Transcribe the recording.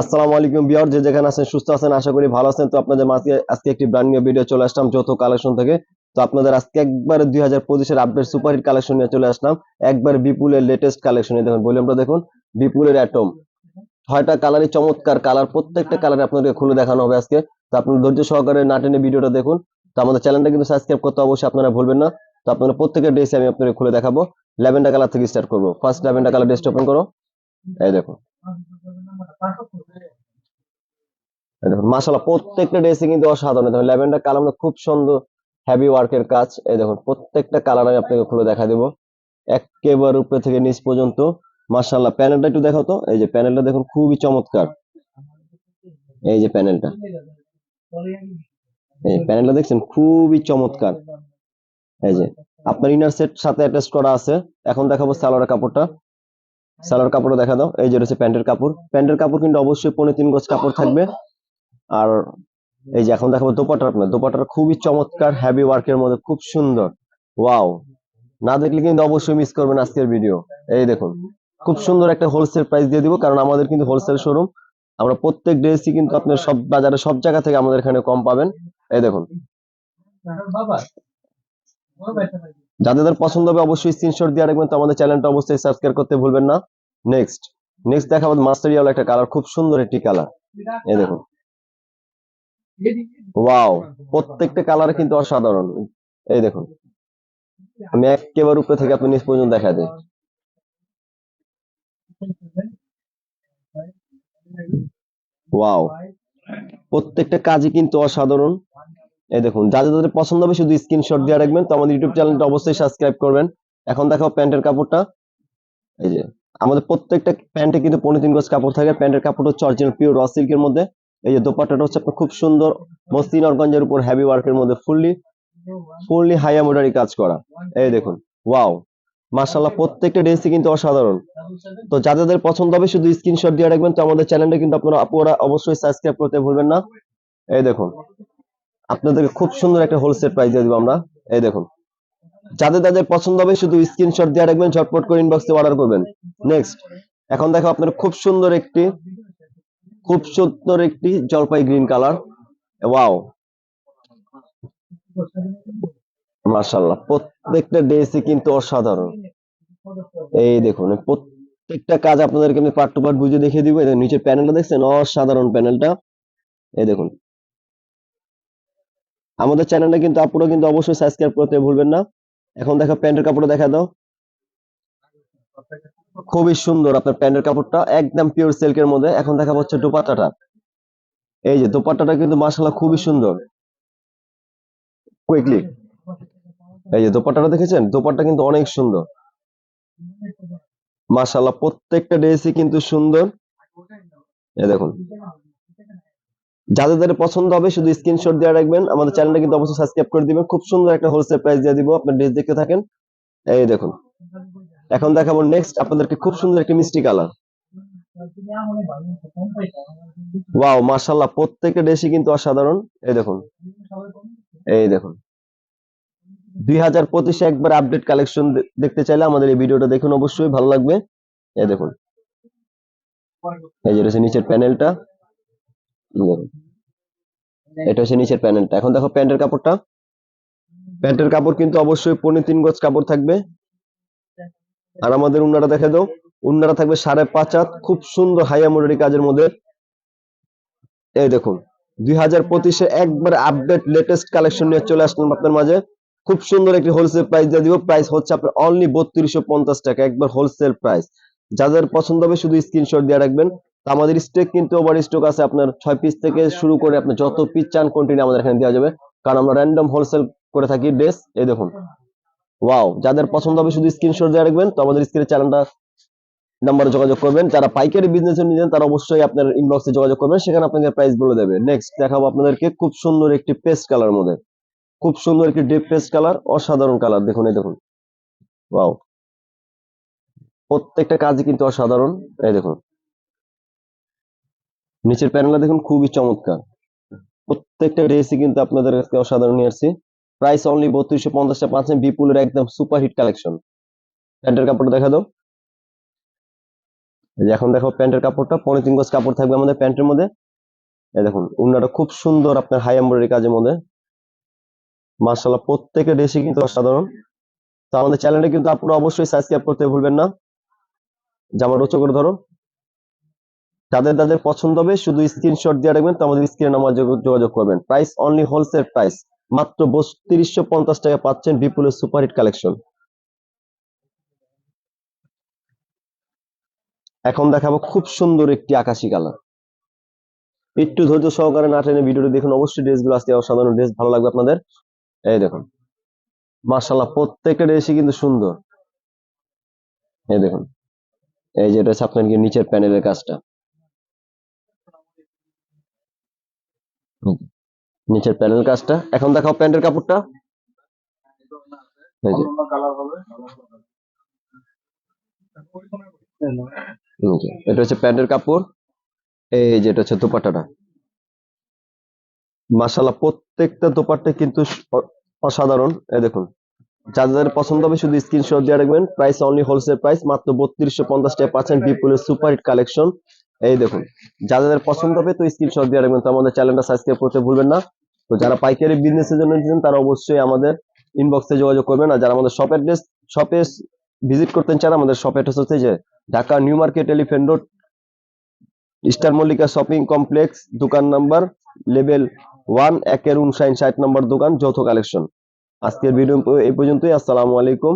আসসালামু আলাইকুম বিয়ার যে যেখানে আছেন, সুস্থ আছেন, আশা করি ভালো আছেন। তো আপনাদের মাঝে আজকে একটি ব্র্যান্ড নিউ ভিডিও চলে আসলাম, যৌথ কালেকশন থেকে। তো আপনাদের আজকে একবার দুই হাজার পঁচিশের আপডেট সুপারহিট কালেকশন নিয়ে চলে আসলাম। একবার বিপুলের লেটেস্ট কালেকশন দেখুন ভলিউমটা দেখুন। বিপুলের অ্যাটম ছয়টা কালারই চমৎকার। কালার প্রত্যেকটা কালারে আপনাদেরকে খুলে দেখানো হবে আজকে। তো আপনার ধৈর্য সহকারে না টেনে ভিডিওটা দেখুন। তো আমাদের চ্যানেলটা কিন্তু সাবস্ক্রাইব করতে অবশ্যই আপনারা ভুলবেন না। তো আপনারা প্রত্যেকের ড্রেসে আমি আপনাদের খুলে দেখাবো। ল্যাভেন্ডার কালার থেকে স্টার্ট করব। ফার্স্ট ল্যাভেন্ডার কালার ড্রেসটা ওপেন করো। এই দেখো দেখুন প্রত্যেকটা ড্রেসে কিন্তু অসাধারণ। দেখুন, ল্যাভেন্ডার কালারটা খুব সুন্দর হেভি ওয়ার্কের কাজ। এই দেখুন, প্রত্যেকটা কালার আমি আপনাকে খুলে দেখা দেবো। একেবারে উপরে থেকে নিচ পর্যন্ত। মাশাআল্লাহ প্যানেলটা একটু দেখো তো। এই যে প্যানেলটা দেখুন, খুবই চমৎকার। এই যে প্যানেলটা এই প্যানেলটা দেখছেন, খুবই চমৎকার। এই যে, আপনার ইনার সেট সাথে অ্যাটাচ করা আছে। এখন দেখাবো সালোয়ার কাপড়টা। সালোয়ার কাপড়টা দেখা দাও এই যে রয়েছে প্যান্টের কাপড় প্যান্টের কাপড় কিন্তু অবশ্যই পনেরো তিন গজ কাপড় থাকবে আর এই যে এখন দেখাবো দোপাটা আপনার দোপাটার খুবই চমৎকার হ্যাভি ওয়ার্কের মধ্যে খুব সুন্দর ওয়াও না দেখলে কিন্তু অবশ্যই মিস করবেন আজকের ভিডিও এই দেখুন খুব সুন্দর একটা হোলসেল প্রাইস দিয়ে দিব কারণ আমাদের কিন্তু হোলসেল শোরুম আমরা প্রত্যেক ড্রেসই কিন্তু আপনার সব বাজারে সব জায়গা থেকে আমাদের এখানে কম পাবেন এই দেখুন যাদের যাদের পছন্দ হবে অবশ্যই স্ক্রিনশট দিয়ে রাখবেন। তো আমাদের চ্যানেলটা অবশ্যই সাবস্ক্রাইব করতে ভুলবেন না। নেক্সট নেক্সট দেখাবো মাস্টার ইয়ালো একটা কালার খুব সুন্দর একটি কালার এই দেখুন। ওয়াও প্রত্যেকটা কালার কিন্তু অসাধারণ। এই দেখুন। আমি একেবারে উপরে থেকে আপনি নিচ পর্যন্ত দেখা দেয় ওয়াও প্রত্যেকটা কাজই কিন্তু অসাধারণ। এই দেখুন, যাদের যাদের পছন্দ হবে শুধু স্ক্রিনশট দিয়ে রাখবেন। তো আমাদের ইউটিউব চ্যানেলটা অবশ্যই সাবস্ক্রাইব করবেন। এখন দেখো প্যান্টের কাপড়টা। এই যে, আমাদের প্রত্যেকটা প্যান্টে কিন্তু পনেরো তিন গজ কাপড় থাকে। প্যান্টের কাপড় হচ্ছে অরিজিনাল পিওর র সিল্কের মধ্যে। এই যে দোপাট্টাটা হচ্ছে আপনার খুব সুন্দর মসলিন অর্গঞ্জের উপর হেভি ওয়ার্কের মধ্যে ফুললি ফুললি হাই এমব্রয়ডারি কাজ করা। এই দেখুন ওয়াও মাশাআল্লাহ, প্রত্যেকটা ড্রেসই কিন্তু অসাধারণ। তো যাদের পছন্দ হবে শুধু স্ক্রিনশট দিয়ে রাখবেন। তো আমাদের চ্যানেলটা কিন্তু আপনারা অবশ্যই সাবস্ক্রাইব করতে ভুলবেন না। এই দেখুন আপনাদেরকে খুব সুন্দর একটা হোলসেল প্রাইস দিয়ে দিব আমরা। এই দেখুন। যাদের যাদের পছন্দ হবে, শুধু স্ক্রিনশট দিয়ে রাখবেন, ঝটপট করে ইনবক্সে অর্ডার করবেন। নেক্সট এখন দেখো আপনার খুব সুন্দর একটি, খুব সুন্দর একটি জলপাই গ্রিন কালার ওয়াও মাশাআল্লাহ, প্রত্যেকটা ড্রেসই কিন্তু অসাধারণ। এই দেখুন, প্রত্যেকটা কাজ আপনাদেরকে আমি পার্ট টু পার্ট বুঝে দেখিয়ে দিব। নিচের প্যানেলটা দেখছেন? অসাধারণ প্যানেলটা এই দেখুন আমাদের চ্যানেলটা কিন্তু আপুরা কিন্তু অবশ্যই সাবস্ক্রাইব করতে ভুলবেন না। এখন দেখো প্যান্টের কাপড়টা দেখা দাও। খুবই সুন্দর আপনার প্যান্টের কাপড়টা, একদম পিওর সিল্কের মধ্যে। এখন দেখা হচ্ছে দোপাট্টাটা। এই যে দোপাট্টাটা কিন্তু মাশাআল্লাহ খুবই সুন্দর। কুইকলি এই যে দোপাট্টাটা দেখেছেন? দোপাট্টা কিন্তু অনেক সুন্দর। মাশাআল্লাহ প্রত্যেকটা ড্রেসই কিন্তু সুন্দর। এই দেখুন। যাদের যাদের পছন্দ হবে, শুধু স্ক্রিনশট দিয়ে রাখবেন। আমাদের চ্যানেলটা কিন্তু অবশ্যই সাবস্ক্রাইব করে দিবেন। খুব সুন্দর একটা হোলসেল প্রাইস দিয়ে দিব। আপনার ড্রেস দেখতে থাকেন। এই দেখুন। এখন দেখাবো নেক্সট আপনাদেরকে খুব সুন্দর একটা মিষ্টি কালার ওয়াও মাশাআল্লাহ, প্রত্যেকটা ড্রেসই কিন্তু অসাধারণ। এই দেখুন। এই দেখুন। দুই হাজার পঁচিশে একবার আপডেট কালেকশন দেখতে চাইলে আমাদের এই ভিডিওটা দেখুন অবশ্যই, ভালো লাগবে। এই দেখুন। এই যে রয়েছে নিচের প্যানেলটা এটা হচ্ছে নিচের প্যানেলটা এখন দেখো প্যান্টের কাপড়টা। প্যান্টের কাপড় কিন্তু অবশ্যই পনেরো তিন গজ কাপড় থাকবে। আর আমাদের উন্নাটা দেখে দাও। উন্নাটা থাকবে সাড়ে পাঁচ হাত। খুব সুন্দর হাই এমব্রয়ডারি কাজের মধ্যে। এই দেখুন দুই হাজার পঁচিশে একবার আপডেট লেটেস্ট কালেকশন নিয়ে চলে আসলাম আপনার মাঝে। খুব সুন্দর একটি হোলসেল প্রাইস দিয়ে দিব। প্রাইস হচ্ছে আপনার অনলি বত্রিশশো পঞ্চাশ টাকা। একবার হোলসেল প্রাইস যাদের পছন্দ হবে শুধু স্ক্রিনশট দিয়ে রাখবেন। তো আমাদের স্টক কিন্তু ওভার স্টক আছে আপনার ছয় পিস থেকে শুরু করে আপনি যত পিস চান কন্টিনিউ আমাদের এখানে দেওয়া যাবে। কারণ আমরা র্যান্ডম হোলসেল করে থাকি ড্রেস এই দেখুন। ওয়াও যাদের পছন্দ হবে শুধু স্ক্রিনশট দিয়ে রাখবেন তো আমাদের স্ক্রিনের চ্যানেলটা নাম্বারে যোগাযোগ করবেন। যারা পাইকারি বিজনেস নিতেন তারা অবশ্যই আপনার ইনবক্সে যোগাযোগ করবেন সেখানে আপনাদের প্রাইস বলে দেবে। নেক্সট দেখাবো আপনাদেরকে খুব সুন্দর একটি পেস্ট কালার মধ্যে। খুব সুন্দর একটি ডিপ পেস্ট কালার অসাধারণ কালার দেখুন এই দেখুন। ওয়াও প্রত্যেকটা কাজই কিন্তু অসাধারণ এই দেখুন। নিচের প্যানেলটা দেখুন খুবই চমৎকার। প্রত্যেকটা ড্রেসই কিন্তু আপনাদের কাছে অসাধারণ নিয়ে আসছি। প্রাইস অনলি বত্রিশশো পঞ্চাশটা টাকা পাচ্ছেন বিপুলের একদম সুপার হিট কালেকশন প্যান্টের কাপড় দেখা দাও। এখন দেখো প্যান্টের কাপড়টা, পনেরো তিন গজ কাপড় থাকবে আমাদের প্যান্টের মধ্যে। এই দেখুন, উন্নাটা খুব সুন্দর আপনার হাই এমব্রয়ডারি কাজের মধ্যে। মার্শাল্লাহ প্রত্যেকের ড্রেসই কিন্তু অসাধারণ। তো আমাদের চ্যানেলটা কিন্তু আপনারা অবশ্যই সাবস্ক্রাইব করতে ভুলবেন না। জামা রোচক করে ধরো। যাদের যাদের পছন্দ হবে, শুধু স্ক্রিনশট দিয়ে রাখবেন, তো আমাদের স্ক্রিনে নাম্বার যোগাযোগ করবেন। প্রাইস অনলি হোলসেল প্রাইস মাত্র বত্রিশশো পঞ্চাশ টাকা পাচ্ছেন বিপুলের সুপারহিট কালেকশন এখন দেখাবো খুব সুন্দর একটি আকাশি কালার। একটু ধৈর্য সহকারে না টেনে ভিডিওটি দেখুন। অবশ্যই ড্রেসগুলো আজকে অসাধারণ ড্রেস, ভালো লাগবে আপনাদের। এই দেখুন। মার্শাল্লাহ প্রত্যেকটা ড্রেসই কিন্তু সুন্দর। এই দেখুন। এই যেটা হচ্ছে আপনার নিচের প্যানেলের কাজটা। নিচের প্যানেল কাজটা। এখন দেখাও প্যান্টের কাপড়টা। এটা হচ্ছে প্যান্টের কাপড়। এই যে এটা হচ্ছে দোপাট্টাটা। মাশাল্লাহ প্রত্যেকটা দোপাট্টা কিন্তু অসাধারণ। এই দেখুন। যাদের পছন্দ হবে শুধু স্ক্রিনশট দিয়ে রাখবেন। প্রাইস অনলি হোলসেল প্রাইস মাত্র বত্রিশশো পঞ্চাশ টাকা পাচ্ছেন বিপুলের সুপার হিট কালেকশন এই দেখুন, যাদের পছন্দ হবে তো স্ক্রিনশট দিয়ে রাখবেন। তো আমাদের চ্যানেলটা সাবস্ক্রাইব করতে ভুলবেন না। তো যারা পাইকারি বিজনেসের জন্য নিচ্ছেন তারা অবশ্যই আমাদের ইনবক্সে যোগাযোগ করবেন। আর যারা আমাদের শপ অ্যাড্রেস শপে ভিজিট করতে চান, আমাদের শপ অ্যাড্রেস হচ্ছে যে Dhaka new market elephant road star Mallika shopping complex দোকান নাম্বার লেভেল ওয়ান একের উনষাট, ষাট নম্বর দোকান, যৌথ কালেকশন আজকের ভিডিও এই পর্যন্তই। আসসালামু আলাইকুম।